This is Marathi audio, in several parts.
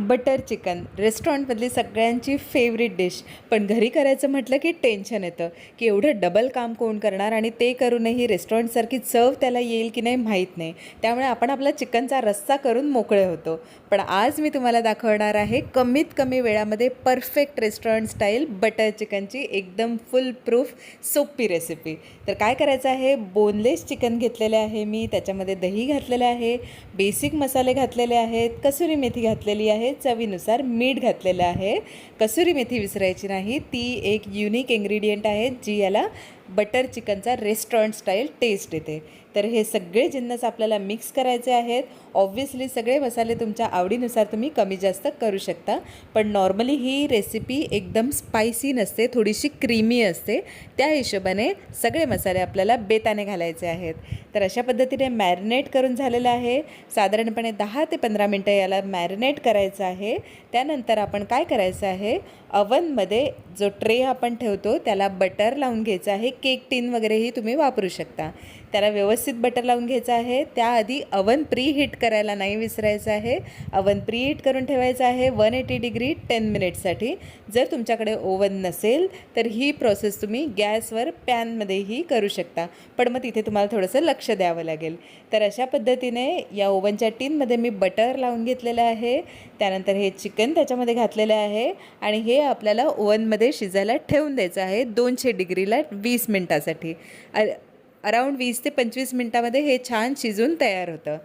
Butter chicken. रेस्टॉरंटमधली सगळ्यांची फेवरेट डिश पण घरी करायचं म्हटलं की टेन्शन येतं. की एवढं डबल काम कोण करणार आणि ते करूनही रेस्टॉरंटसारखी चव त्याला येईल की नाही माहीत नाही. त्यामुळे आपण आपला चिकनचा रस्सा करून मोकळे होतो. पण आज मी तुम्हाला दाखवणार आहे कमीत कमी वेळामध्ये परफेक्ट रेस्टॉरंट स्टाईल बटर चिकनची एकदम फुल प्रूफ सोपी रेसिपी तर काय करायचं आहे? बोनलेस चिकन घेतलेले आहे मी. त्याच्यामध्ये दही घातलेलं आहे. बेसिक मसाले घातलेले आहेत. कसुरी मेथी घातलेली आहे. चवीनुसार मीठ घातलेलं आहे. कसुरी मेथी विसरायची नाही ती एक युनिक इन्ग्रेडियंट आहे जी याला बटर चिकनचा रेस्टॉरंट स्टाईल टेस्ट येते. तर हे सगळे जिन्नस आपल्याला मिक्स करायचे आहेत. ऑब्व्हियसली सगळे मसाले तुमच्या आवडीनुसार तुम्ही कमी जास्त करू शकता. पण नॉर्मली ही रेसिपी एकदम स्पायसी नसते थोडीशी क्रीमी असते. त्या हिशोबाने सगळे मसाले आपल्याला बेताने घालायचे आहेत. तर अशा पद्धतीने मॅरिनेट करून झालेलं आहे. साधारणपणे दहा ते पंधरा मिनटं याला मॅरिनेट करायचं आहे. त्यानंतर आपण काय करायचं आहे? अवनमध्ये जो ट्रे आपण ठेवतो त्याला बटर लावून घ्यायचं आहे. केक टीन वगैरेही तुम्ही वापरू शकता. त्याला व्यवस्थित बटर लावून घ्यायचं आहे. त्याआधी अवन प्री हीट करायला नाही विसरायचं आहे. अवन प्री हीट करून ठेवायचं आहे वन एटी डिग्री टेन मिनिट्ससाठी जर तुमच्याकडे ओवन नसेल तर ही प्रोसेस तुम्ही गॅसवर पॅनमध्येही करू शकता. पण मग तिथे तुम्हाला थोडंसं लक्ष द्यावं लागेल. तर अशा पद्धतीने या ओवनच्या टीनमध्ये मी बटर लावून घेतलेलं आहे. त्यानंतर हे चिकन त्याच्यामध्ये घातलेलं आहे. आणि हे आपल्याला ओवनमध्ये शिजायला ठेवून द्यायचं आहे दोनशे डिग्रीला वीस मिनटासाठी. अराऊंड वीस ते पंचवीस मिनटामध्ये हे छान शिजून तयार होतं.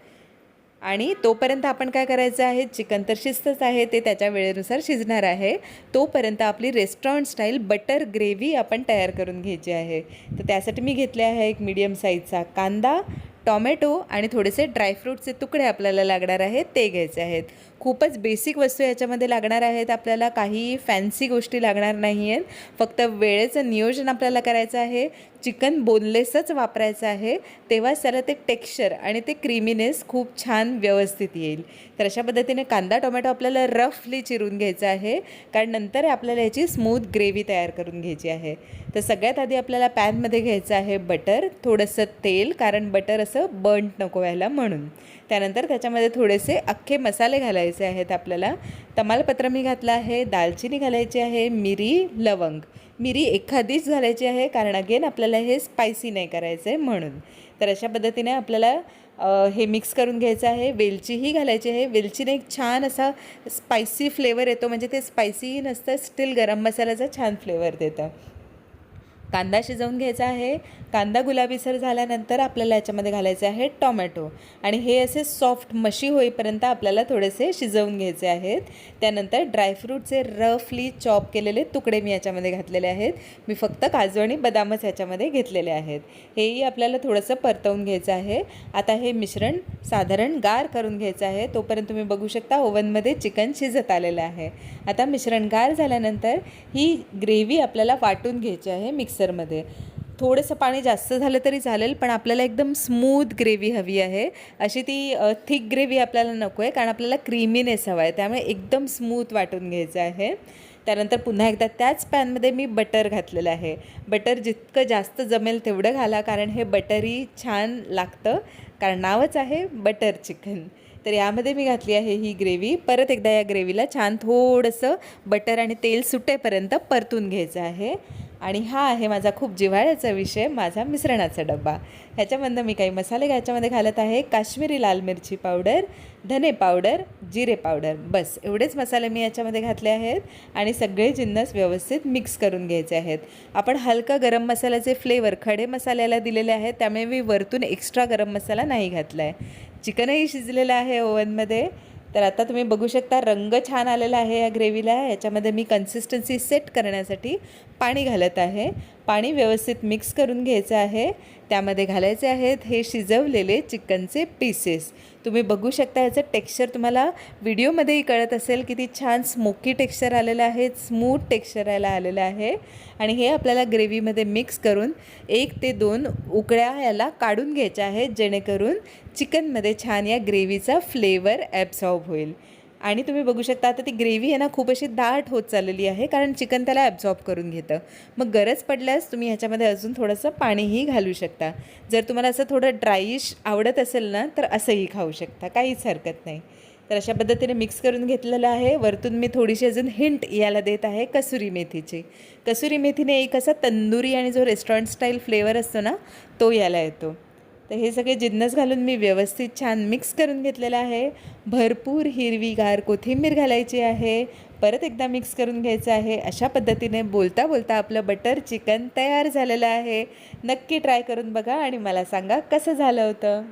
आणि तोपर्यंत आपण काय करायचं आहे चिकन तर शिजतच आहे ते त्याच्या वेळेनुसार शिजणार आहे. तोपर्यंत आपली रेस्टॉरंट स्टाईल बटर ग्रेव्ही आपण तयार करून घ्यायची आहे. तर त्यासाठी मी घेतले आहे एक मीडियम साईजचा कांदा टॉमॅटो आणि थोडेसे ड्रायफ्रूटचे तुकडे आपल्याला लागणार आहेत ते घ्यायचे आहेत. खूपच बेसिक वस्तू याच्यामध्ये लागणार आहेत. आपल्याला काही फॅन्सी गोष्टी लागणार नाही आहेत फक्त वेळेचं नियोजन आपल्याला करायचं आहे. चिकन बोनलेसच वापरायचं आहे. तेव्हाच त्याला ते टेक्स्चर आणि ते क्रीमीनेस खूप छान व्यवस्थित येईल. तर अशा पद्धतीने कांदा टोमॅटो आपल्याला रफली चिरून घ्यायचा आहे. कारण नंतर आपल्याला याची स्मूथ ग्रेव्ही तयार करून घ्यायची आहे. तर सगळ्यात आधी आपल्याला पॅनमध्ये घ्यायचं आहे बटर थोडंसं तेल कारण बटर असं बंट नको व्हायला म्हणून. त्यानंतर त्याच्यामध्ये थोडेसे अख्खे मसाले घालायचे आहेत आपल्याला. तमालपत्र मी घातलं आहे दालचिनी घालायची आहे मिरी लवंग. मिरी एखादीच घालायची आहे कारण अगेन आपल्याला हे स्पायसी नाही करायचं आहे म्हणून. तर अशा पद्धतीने आपल्याला हे मिक्स करून घ्यायचं आहे. वेलचीही घालायची आहे. वेलचीने एक छान असा स्पायसी फ्लेवर येतो. म्हणजे ते स्पायसीही नसतं स्टील गरम मसाल्याचा छान फ्लेवर देतं. कांदा शिजवून घ्यायचा आहे. कांदा गुलाबीसर झाल्यानंतर आपल्याला याच्यामध्ये घालायचे आहे टॉमॅटो. आणि हे असे सॉफ्ट मशी होईपर्यंत आपल्याला थोडेसे शिजवून घ्यायचे आहेत. त्यानंतर ड्रायफ्रूटचे रफली चॉप केलेले तुकडे मी याच्यामध्ये घातलेले आहेत. मी फक्त काजू आणि बदामच याच्यामध्ये घेतलेले आहेत. हेही आपल्याला थोडंसं परतवून घ्यायचं आहे. आता हे मिश्रण साधारण गार करून घ्यायचं आहे. तोपर्यंत तुम्ही बघू शकता ओव्हनमध्ये चिकन शिजत आलेलं आहे. आता मिश्रण गार झाल्यानंतर ही ग्रेव्ही आपल्याला वाटून घ्यायची आहे मिक्सर मिक्सरमध्ये. थोडंसं पाणी जास्त झालं तरी चालेल पण आपल्याला एकदम स्मूथ ग्रेव्ही हवी आहे. अशी ती थिक ग्रेव्ही आपल्याला नको आहे कारण आपल्याला क्रीमीनेस हवा आहे. त्यामुळे एकदम स्मूथ वाटून घ्यायचं आहे. त्यानंतर पुन्हा एकदा त्याच पॅनमध्ये मी बटर घातलेलं आहे. बटर जितकं जास्त जमेल तेवढं घाला कारण हे बटरी छान लागतं. कारण नावच आहे बटर चिकन. तर यामध्ये मी घातली आहे ही ग्रेव्ही. परत एकदा या ग्रेव्हीला छान थोडंसं बटर आणि तेल सुटेपर्यंत परतून घ्यायचं आहे. आणि हा आहे माझा खूप जिव्हाळ्याचा विषय माझा मिश्रणाचा डब्बा. ह्याच्यामधनं मी काही मसाले ह्याच्यामध्ये घालत आहे काश्मीरी लाल मिरची पावडर धने पावडर जिरे पावडर. बस एवढेच मसाले मी याच्यामध्ये घातले आहेत आणि सगळे जिन्नस व्यवस्थित मिक्स करून घ्यायचे आहेत. आपण हलका गरम मसाल्याचे फ्लेवर खडे मसाल्याला दिलेले आहेत त्यामुळे मी वरतून एक्स्ट्रा गरम मसाला नाही घातला आहे चिकनही शिजलेलं आहे ओव्हनमध्ये. तर आता तुम्ही बघू शकता रंग छान आलेला आहे या ग्रेव्हीला. याच्यामध्ये मी कन्सिस्टन्सी सेट करण्यासाठी पाणी घालत आहे. पाणी व्यवस्थित मिक्स करून घ्यायचं आहे. त्यामध्ये घालायचे आहेत हे शिजवलेले चिकनचे पीसेस तुम्ही बघू शकता याचं टेक्स्चर तुम्हाला व्हिडिओमध्येही कळत असेल किती छान स्मोकी टेक्स्चर आलेलं आहे स्मूथ टेक्स्चर याला आलेलं आहे. आणि हे आपल्याला ग्रेव्हीमध्ये मिक्स करून एक ते दोन उकड्या याला काढून घ्यायच्या आहेत जेणेकरून चिकनमध्ये छान या ग्रेव्हीचा फ्लेवर ॲब्झॉर्ब होईल. आणि तुम्ही बघू शकता आता ती ग्रेव्ही आहे ना खूप अशी दाट होत चाललेली आहे कारण चिकन त्याला ॲब्झॉर्ब करून घेतं. मग गरज पडल्यास तुम्ही ह्याच्यामध्ये अजून थोडंसं पाणीही घालू शकता. जर तुम्हाला असं थोडं ड्राईश आवडत असेल ना तर असंही खाऊ शकता काहीच हरकत नाही. तर तर अशा पद्धतीने मिक्स करून घेतलेलं आहे. वरतून मी थोडीशी अजून हिंट याला देत आहे कसुरी मेथीची. कसुरी मेथीने एक असा तंदुरी आणि जो रेस्टॉरंट स्टाईल फ्लेवर असतो ना तो याला येतो. तर हे सगळे जिन्नस घालून मी व्यवस्थित छान मिक्स करून घेतलेलं आहे. भरपूर हिरवीगार कोथिंबीर घालायची आहे. परत एकदा मिक्स करून घ्यायचं आहे. अशा पद्धतीने बोलता बोलता आपलं बटर चिकन तयार झालेलं आहे. नक्की ट्राय करून बघा आणि मला सांगा कसं झालं होतं?